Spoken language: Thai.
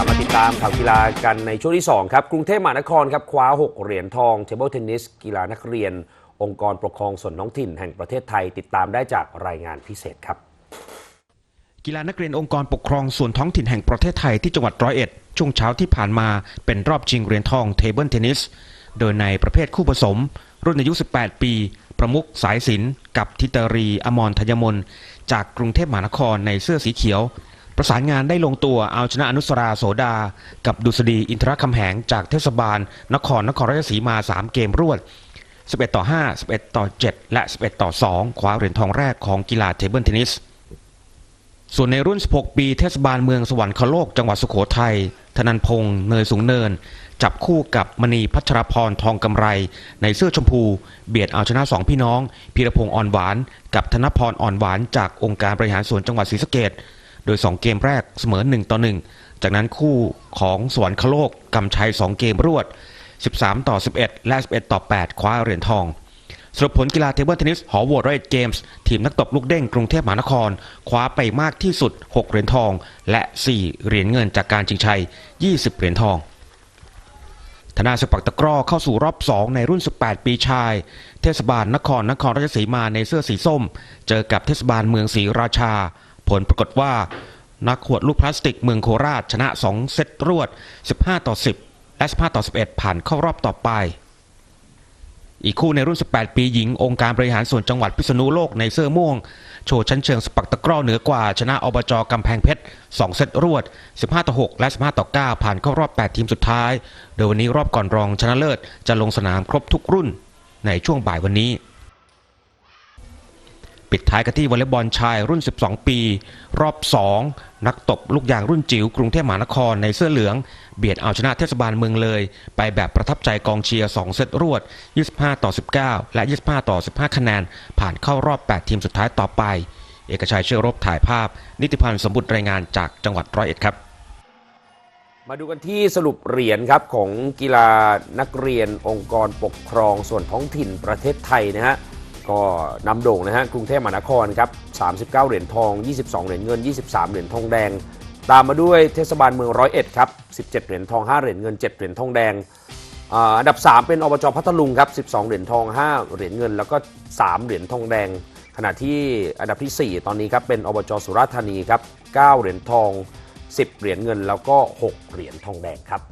ลับมาติดตามข่าวกีฬากันในช่วงที่ 2 ครับ กรุงเทพมหานครครับคว้า 6 เหรียญทองเทเบิลเทนนิสกีฬานักเรียน องค์กรปกครองส่วนท้องถิ่นแห่งประเทศไทยติดตามได้จากรายงานพิเศษครับ กีฬานักเรียนองค์กรปกครองส่วนท้องถิ่นแห่งประเทศไทยที่จังหวัดร้อยเอ็ดช่วงเช้าที่ผ่านมาเป็นรอบชิงเหรียญทองเทเบิลเทนนิสโดยในประเภทคู่ผสม รุ่นอายุ 18 ปี ประมุขสายสินกับทิตารีอมรทยมนจากกรุงเทพมหานครในเสื้อสีเขียว ประสานงานได้ลงตัวเอาชนะอนุสราโสดา กับดุษฎีอินทรคำแหงจากเทศบาล นครนครราชสีมา 3 เกมรวด 11 ต่อ 5 11 ต่อ 7 และ 11 ต่อ 2 คว้าเหรียญทองแรกของกีฬาเทเบิลเทนนิส ส่วนในรุ่น 16 ปีเทศบาลเมืองสวรรคโลกจังหวัดสุโขทัยธนันพงษ์เนยสูงเนิน จับคู่กับมณีพัชรพรทองกำไร ในเสื้อชมพู เบียดเอาชนะสองพี่น้องพีรพงษ์อ่อนหวาน กับธนพรอ่อนหวานจากองค์การบริหารส่วนจังหวัดศรีสะเกด โดย 2 เกมแรกเสมอ1ต่อ1 จากนั้นคู่ของสวรรคโลกกำชัย 2 เกมรวด 13 ต่อ 11 และ 11 ต่อ 8 คว้าเหรียญทองสรุปผลกีฬาเทเบิลเทนนิสหอโหวตไรเกมส์ทีมนักตบลูกเด้งกรุงเทพมหานคร คว้าไปมากที่สุด 6 เหรียญทอง และ 4 เหรียญเงินจากการชิงชัย 20 เหรียญทองธนาสปักตะกร้อเข้าสู่รอบ 2 ในรุ่น 18 ปีชาย เทศบาลนครนครราชสีมาในเสื้อสีส้ม เจอกับเทศบาลเมืองศรีราชา ผลปรากฏว่า นักขวดลูกพลาสติกเมืองโคราชชนะ 2 เซตรวด 15 ต่อ 10 และ 15 ต่อ 11 ผ่านเข้ารอบต่อไป อีกคู่ในรุ่น 18 ปีหญิง องค์การบริหารส่วนจังหวัดพิษณุโลกในเสื้อม่วง โชว์ชั้นเชิงสปักตะกร้อเหนือกว่า ชนะอบจกำแพงเพชร 2 เซตรวด 15 ต่อ 6 และ 15 ต่อ 9 ผ่านเข้ารอบ 8 ทีมสุดท้าย โดยวันนี้รอบก่อนรองชนะเลิศจะลงสนามครบทุกรุ่นในช่วงบ่ายวันนี้ ปิดท้ายกันที่วอลเลย์บอลชายรุ่น 12 ปี รอบ 2 นักตบลูกยางรุ่นจิ๋วกรุงเทพมหานครในเสื้อเหลือง เบียดเอาชนะเทศบาลเมืองเลย ไปแบบประทับใจกองเชียร์ 2 เซตรวด 25 ต่อ 19 และ 25 ต่อ 15 คะแนน ผ่านเข้ารอบ 8 ทีมสุดท้ายต่อไป เอกชัยเชื่อรบถ่ายภาพ นิติพันธ์สมบุตรรายงานจากจังหวัดร้อยเอ็ดครับมาดูกันที่สรุปเหรียญครับของกีฬานักเรียนองค์กรปกครองส่วนท้องถิ่นประเทศไทยนะฮะ ก็นำโด่งนะฮะกรุงเทพมหานครครับ39 เหรียญทอง 22 เหรียญเงิน 23 เหรียญทองแดง ตามมาด้วยเทศบาลเมืองร้อยเอ็ดครับ17 เหรียญทอง 5 เหรียญเงิน 7 เหรียญทองแดงอันดับ 3 เป็นอบจพัทลุงครับ 12 เหรียญทอง 5 เหรียญเงิน แล้วก็ 3 เหรียญทองแดง ขณะที่อันดับทีสี่4 ตอนนี้ครับเป็นอบจสุราษฎร์ธานีครับ 9 เหรียญทอง 10 เหรียญเงิน แล้วก็ 6 เหรียญทองแดงครับ